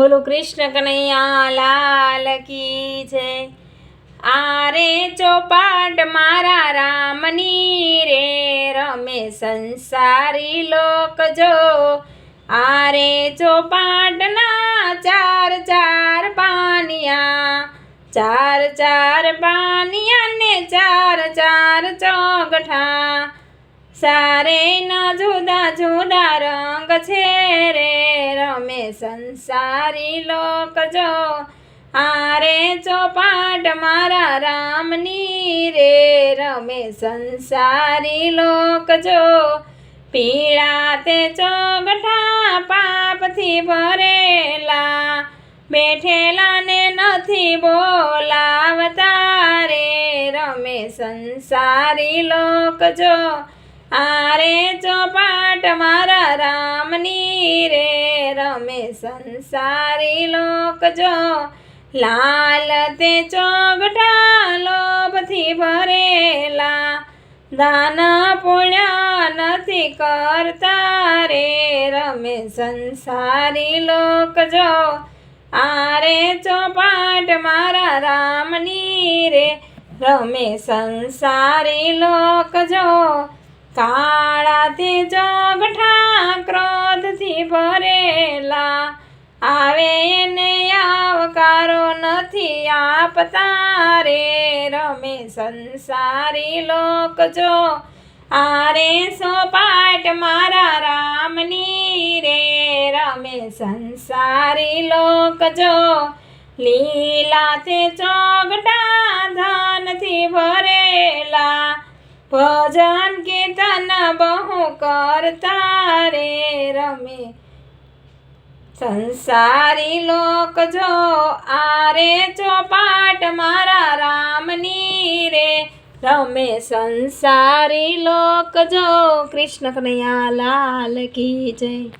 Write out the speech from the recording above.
બોલો કૃષ્ણ કનૈયા, લાલ કી છે આરે ચોપાટ મારા રામની રે, રમે સંસારી લોક જો. આરે ચોપાટના ચાર ચાર પાનિયા, ચાર ચાર પાનિયા ને ચાર ચાર ચોગઠા. સારે ના જુદા જુદા રંગ છે રે સંસારી લોક જો આરે ચોપાટ મારા રામની રે, રમે સંસારી લોક જો. પીળા તે ચોગઠા પાપથી ભરેલા, બેઠેલા ને નથી બોલાવતા રે, રમે સંસારી લોક જો. આરે ચોપાટ મારા રામની રે રમે સંસારી લોક જો, લાલ તે ચોગટા લોભથી ભરેલા. દાના પુણ્ય નથી કરતા રે, રમે સંસારી લોક જો. આરે ચોપાટ મારા રામની રે, રમે સંસારી લોક જો. કાળા ચોગઠા ક્રોધથી ભરેલા આવે એને આવકારો નથી આપતા રે. રમે સંસારી લોક જો. આરે સોપાટ મારા રામની રે. રમે સંસારી લોક જો. લીલાથી ચોગટા ધનથી ભરેલા. ભજન કીર્તન બહુ કરતા રે. રમે સંસારી લોક જો આરે ચોપાટ મારા રામની રે. રમે સંસારી લોક જો. કૃષ્ણ કનૈયા લાલ કી જય.